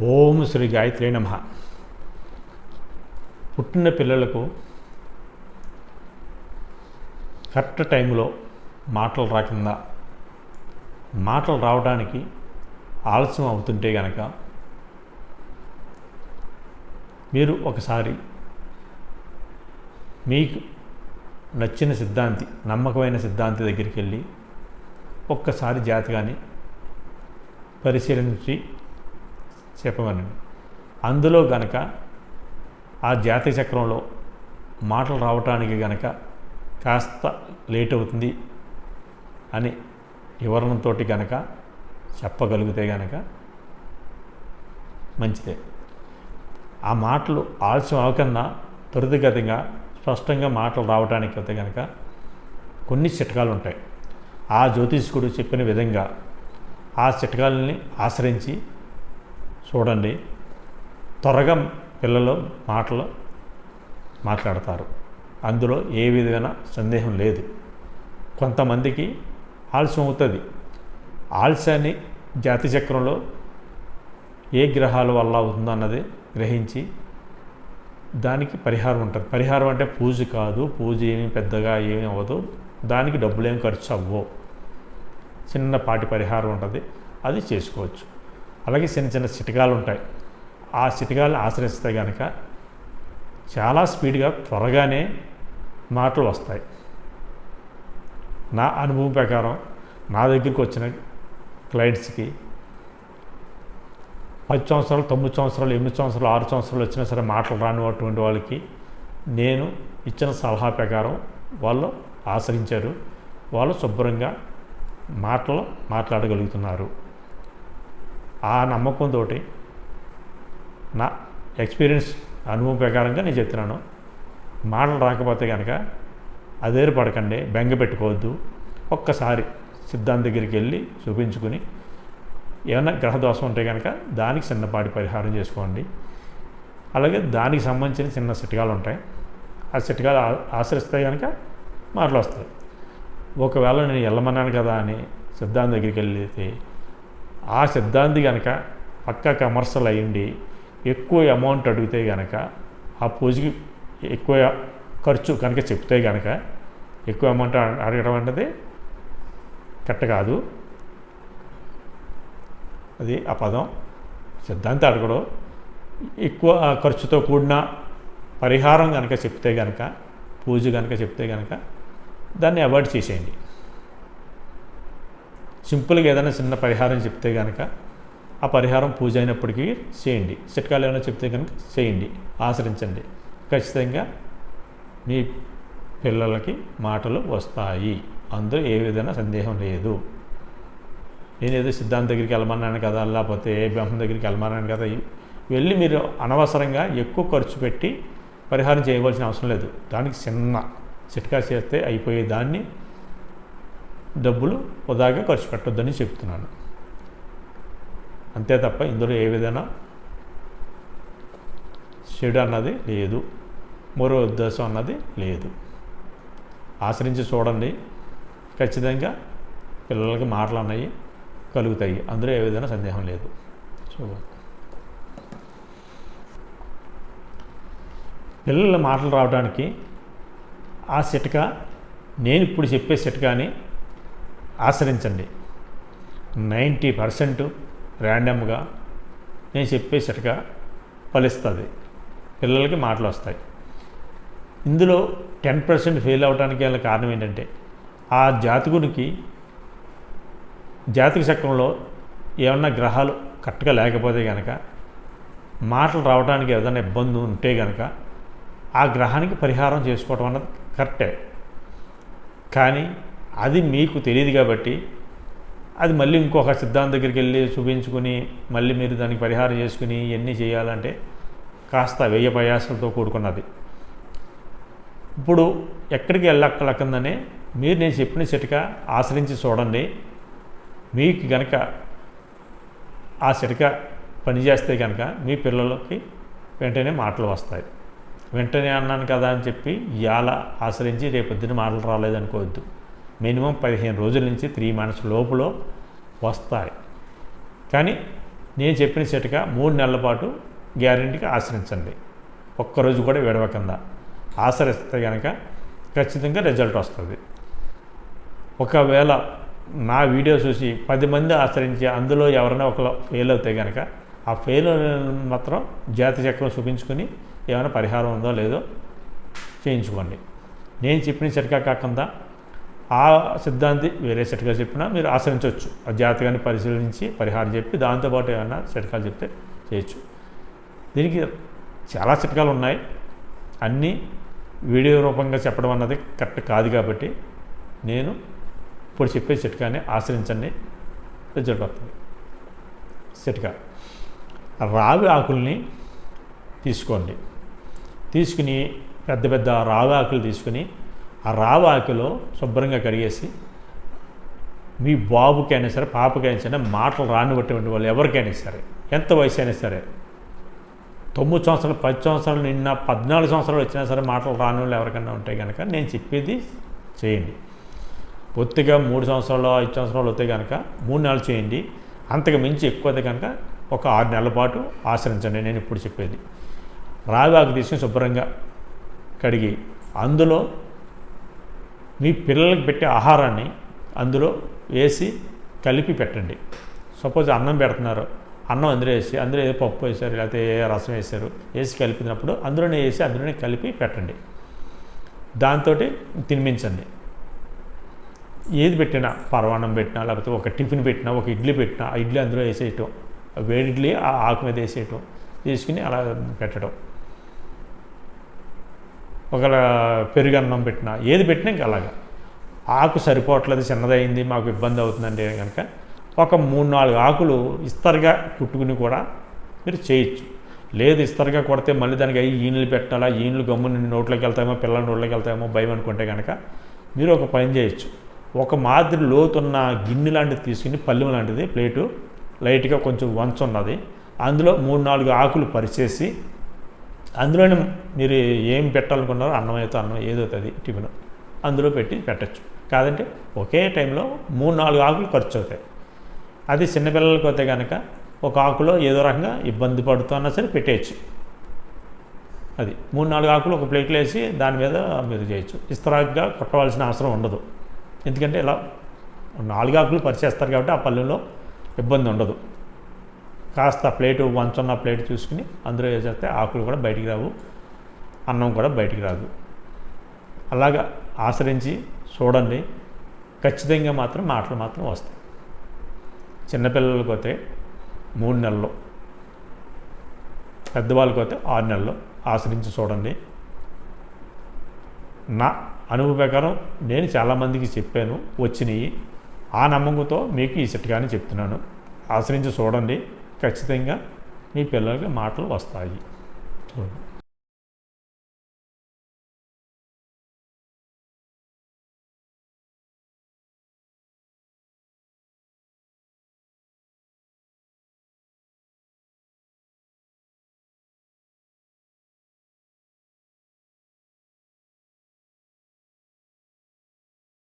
ఓం శ్రీ గాయత్రి నమ. పుట్టిన పిల్లలకు కరెక్ట్ టైంలో మాటలు రాకుండా మాటలు రావడానికి ఆలస్యం అవుతుంటే గనక మీరు ఒకసారి మీకు నచ్చిన సిద్ధాంతి నమ్మకమైన సిద్ధాంతి దగ్గరికి వెళ్ళి ఒక్కసారి జాతకాన్ని పరిశీలించి చెప్పమనండి. అందులో గనక ఆ జాతీయ చక్రంలో మాటలు రావటానికి గనక కాస్త లేట్ అవుతుంది అని వివరణతో గనక చెప్పగలిగితే గనక మంచిదే. ఆ మాటలు ఆలస్యం అవకన్నా త్వరితగతిగా స్పష్టంగా మాటలు రావడానికి అయితే కనుక కొన్ని చిట్కాలు ఉంటాయి. ఆ జ్యోతిష్కుడు చెప్పిన విధంగా ఆ చిట్కాలని ఆశ్రయించి చూడండి. త్వరగా పిల్లలు మాటలు మాట్లాడతారు. అందులో ఏ విధమైన సందేహం లేదు. కొంతమందికి ఆలస్యం అవుతుంది. ఆలస్యాన్ని జాతి చక్రంలో ఏ గ్రహాల వల్ల అవుతుందన్నది గ్రహించి దానికి పరిహారం ఉంటుంది. పరిహారం అంటే పూజ కాదు. పూజ ఏమి పెద్దగా ఏమి అవ్వదు. దానికి డబ్బులు ఏమి ఖర్చు అవ్వవు. చిన్నపాటి పరిహారం ఉంటుంది. అది చేసుకోవచ్చు. అలాగే చిన్న చిన్న చిటకాలు ఉంటాయి. ఆ చిటకాలను ఆశ్రయిస్తే కనుక చాలా స్పీడ్గా త్వరగానే మాటలు వస్తాయి. నా అనుభవం ప్రకారం నా దగ్గరికి వచ్చిన క్లయింట్స్కి పది సంవత్సరాలు తొమ్మిది సంవత్సరాలు ఎనిమిది సంవత్సరాలు ఆరు సంవత్సరాలు వచ్చినా సరే మాటలు రానిటువంటి వాళ్ళకి నేను ఇచ్చిన సలహా ప్రకారం వాళ్ళు ఆశ్రయించారు. వాళ్ళు శుభ్రంగా మాటలు మాట్లాడగలుగుతున్నారు. ఆ నమ్మకంతో నా ఎక్స్పీరియన్స్ అనుభవం ప్రకారంగా నేను చెప్తున్నాను. మాటలు రాకపోతే కనుక అదేరు పడకండి బెంగ పెట్టుకోవద్దు. ఒక్కసారి సిద్ధాంత దగ్గరికి వెళ్ళి చూపించుకుని ఏమైనా గ్రహదోషం ఉంటే కనుక దానికి చిన్నపాటి పరిహారం చేసుకోండి. అలాగే దానికి సంబంధించిన చిన్న చిట్కాలు ఉంటాయి. ఆ చిట్కాలు ఆశ్రయిస్తే కనుక మాటలు వస్తాయి. ఒకవేళ నేను వెళ్ళమన్నాను కదా అని సిద్ధాంతం దగ్గరికి వెళ్ళితే ఆ సిద్ధాంతి కనుక పక్క కమర్షియల్ అయ్యింది ఎక్కువ అమౌంట్ అడిగితే కనుక ఆ పూజకి ఎక్కువ ఖర్చు కనుక చెప్తే కనుక ఎక్కువ అమౌంట్ అడగడం అన్నది కరెక్ట్ కాదు. అది ఆ పదం. సిద్ధాంతి అడగడం. ఎక్కువ ఖర్చుతో కూడిన పరిహారం కనుక చెప్తే కనుక పూజ కనుక చెప్తే కనుక దాన్ని అవాయిడ్ చేసేయండి. సింపుల్గా ఏదైనా చిన్న పరిహారం చెప్తే కనుక ఆ పరిహారం పూజ అయినప్పటికీ చేయండి. చిట్కాలు ఏమైనా చెప్తే కనుక చేయండి. ఆచరించండి. ఖచ్చితంగా మీ పిల్లలకి మాటలు వస్తాయి. అందులో ఏ విధమైన సందేహం లేదు. నేను ఏదో సిద్ధాంత దగ్గరికి వెళ్ళమన్నాను కదా లేకపోతే ఏ బ్రహ్మం దగ్గరికి వెళ్ళమన్నాను కదా వెళ్ళి మీరు అనవసరంగా ఎక్కువ ఖర్చు పెట్టి పరిహారం చేయవలసిన అవసరం లేదు. దానికి చిన్న చిట్కా చేస్తే అయిపోయే దాన్ని డబ్బులు వృధాగా ఖర్చు పెట్టొద్దని చెప్తున్నాను. అంతే తప్ప ఇందులో ఏ విధంగా చెడు అన్నది లేదు. మరో ఉద్దేశం అన్నది లేదు. ఆశ్రయించి చూడండి. ఖచ్చితంగా పిల్లలకి మాటలు అన్నవి కలుగుతాయి. అందులో ఏ విధంగా సందేహం లేదు. సో పిల్లల మాటలు రావడానికి ఆ చిట్క నేను ఇప్పుడు చెప్పే చిట్కాని ఆశ్రయించండి. నైంటీ పర్సెంట్ ర్యాండమ్గా నేను చెప్పే ఫలిస్తుంది. పిల్లలకి మాటలు వస్తాయి. ఇందులో టెన్ పర్సెంట్ ఫెయిల్ అవడానికి గల కారణం ఏంటంటే ఆ జాతకునికి జాతక చక్రంలో ఏమన్నా గ్రహాలు కరెక్ట్గా లేకపోతే కనుక మాటలు రావడానికి ఏదైనా ఇబ్బంది ఉంటే కనుక ఆ గ్రహానికి పరిహారం చేసుకోవటం అన్నది కరెక్టే. కానీ అది మీకు తెలియదు కాబట్టి అది మళ్ళీ ఇంకొక సిద్ధాంతం దగ్గరికి వెళ్ళి చూపించుకుని మళ్ళీ మీరు దానికి పరిహారం చేసుకుని ఇవన్నీ చేయాలంటే కాస్త వెయ్యి ప్రయాసాలతో కూడుకున్నది. ఇప్పుడు ఎక్కడికి వెళ్ళక్కలకుందనే మీరు నేను చెప్పిన చిటక ఆశ్రయించి చూడండి. మీకు గనక ఆ చిటక పనిచేస్తే కనుక మీ పిల్లలకి వెంటనే మాటలు వస్తాయి. వెంటనే అన్నాను కదా అని చెప్పి ఇవాళ ఆశ్రయించి రేపొద్దున మాటలు రాలేదనుకోవద్దు. మినిమం పదిహేను రోజుల నుంచి త్రీ మంత్స్ లోపల వస్తాయి. కానీ నేను చెప్పిన చిట్కా మూడు నెలల పాటు గ్యారెంటీకి ఆశ్రయించండి. ఒక్కరోజు కూడా విడవకుండా. ఆశ్రయిస్తే కనుక ఖచ్చితంగా రిజల్ట్ వస్తుంది. ఒకవేళ నా వీడియో చూసి పది మంది ఆశ్రయించి అందులో ఎవరైనా ఒకరు ఫెయిల్ అవుతే కనుక ఆ ఫెయిల్ మాత్రం జాతి చక్రం చూపించుకుని ఏమైనా పరిహారం ఉందో లేదో చేయించుకోండి. నేను చెప్పిన చిట్కా కాకుండా ఆ సిద్ధాంతి వేరే సెట్గా చెప్పినా మీరు ఆశ్రయించవచ్చు. ఆ జాతకాన్ని పరిశీలించి పరిహారం చెప్పి దాంతోపాటు ఏమైనా చిట్కాలు చెప్తే చేయొచ్చు. దీనికి చాలా చిట్కాలు ఉన్నాయి. అన్నీ వీడియో రూపంగా చెప్పడం అన్నది కరెక్ట్ కాదు కాబట్టి నేను ఇప్పుడు చెప్పే చిట్కాని ఆశ్రయించండి. రిజల్ట్ వస్తుంది. చిట్కా రావి ఆకుల్ని తీసుకోండి. తీసుకుని పెద్ద పెద్ద రావి ఆకులు తీసుకుని ఆ రావి ఆకులో శుభ్రంగా కడిగేసి మీ బాబుకైనా సరే పాపకైనా సరే మాటలు రానివ్వటువంటి వాళ్ళు ఎవరికైనా సరే ఎంత వయసు అయినా సరే తొమ్మిది సంవత్సరాలు పది సంవత్సరాలు నిన్న పద్నాలుగు సంవత్సరాలు వచ్చినా సరే మాటలు రాని వాళ్ళు ఎవరికైనా ఉంటే కనుక నేను చెప్పేది చేయండి. పొత్తిగా మూడు సంవత్సరాలు ఐదు సంవత్సరాలు వస్తే కనుక మూడు నెలలు చేయండి. అంతకు మించి ఎక్కువ అయితే కనుక ఒక ఆరు నెలల పాటు ఆశ్రయించండి. నేను ఇప్పుడు చెప్పేది రావాకు తీసుకుని శుభ్రంగా కడిగి అందులో మీ పిల్లలకి పెట్టే ఆహారాన్ని అందులో వేసి కలిపి పెట్టండి. సపోజ్ అన్నం పెడుతున్నారు. అన్నం అందులో వేసి అందులో ఏదో పప్పు వేశారు లేకపోతే ఏ రసం వేశారు వేసి కలిపినప్పుడు అందులోనే వేసి అందులోనే కలిపి పెట్టండి. దాంతో తినిపించండి ఏది పెట్టినా పరవాన్నం పెట్టినా లేకపోతే ఒక టిఫిన్ పెట్టినా ఒక ఇడ్లీ పెట్టినా ఆ ఇడ్లీ అందులో వేసేయటం వేడి ఇడ్లీ ఆ ఆకు మీద వేసేయటం తీసుకుని అలా పెట్టడం. ఒకవేళ పెరుగన్నం పెట్టినా ఏది పెట్టినా ఇంకా అలాగా. ఆకు సరిపోవట్లేదు చిన్నదైంది మాకు ఇబ్బంది అవుతుందంటే కనుక ఒక మూడు నాలుగు ఆకులు ఇస్తరుగా కుట్టుకుని కూడా మీరు చేయొచ్చు. లేదు ఇస్తరుగా కొడితే మళ్ళీ దానికి అయ్యి ఈనులు పెట్టాలా ఈనులు గమ్ముని నోట్లోకి వెళ్తామో పిల్లల నోట్లోకి వెళ్తామో భయం అనుకుంటే కనుక మీరు ఒక పని చేయొచ్చు. ఒక మాదిరి లోతున్న గిన్నె లాంటిది తీసుకుని పల్లెం లాంటిది ప్లేటు లైట్గా కొంచెం వంచున్నది. అందులో మూడు నాలుగు ఆకులు పరిచేసి అందులోనే మీరు ఏం పెట్టాలనుకున్నారో అన్నం అయితే అన్నం ఏదవుతుంది టిఫిన్ అందులో పెట్టి పెట్టచ్చు. కాదంటే ఒకే టైంలో మూడు నాలుగు ఆకులు ఖర్చు అవుతాయి అది చిన్నపిల్లలకి అయితే కనుక ఒక ఆకులో ఏదో రకంగా ఇబ్బంది పడుతున్నా సరే పెట్టేయచ్చు. అది మూడు నాలుగు ఆకులు ఒక ప్లేట్లో వేసి దాని మీద మీరు చేయొచ్చు. ఇస్తరాగ్గా కొట్టవలసిన అవసరం ఉండదు. ఎందుకంటే ఇలా నాలుగు ఆకులు పరిచేస్తారు కాబట్టి ఆ పల్లెలో ఇబ్బంది ఉండదు. కాస్త ప్లేటు వంచున్న ప్లేట్ చూసుకుని అందులో వేసేస్తే ఆకులు కూడా బయటికి రావు అన్నం కూడా బయటికి రాదు. అలాగా ఆశ్రయించి చూడండి ఖచ్చితంగా మాత్రం మాటలు మాత్రం వస్తాయి. చిన్నపిల్లలకి అయితే మూడు నెలలు పెద్దవాళ్ళకి అయితే ఆరు నెలలు ఆశ్రయించి చూడండి. నా అనుభవ ప్రకారం నేను చాలామందికి చెప్పాను వచ్చినాయి. ఆ నమ్మకంతో మీకు ఈ చిట్కాని చెప్తున్నాను. ఆశ్రయించి చూడండి. ఖచ్చితంగా మీ పిల్లలకి మాటలు వస్తాయి. చూడండి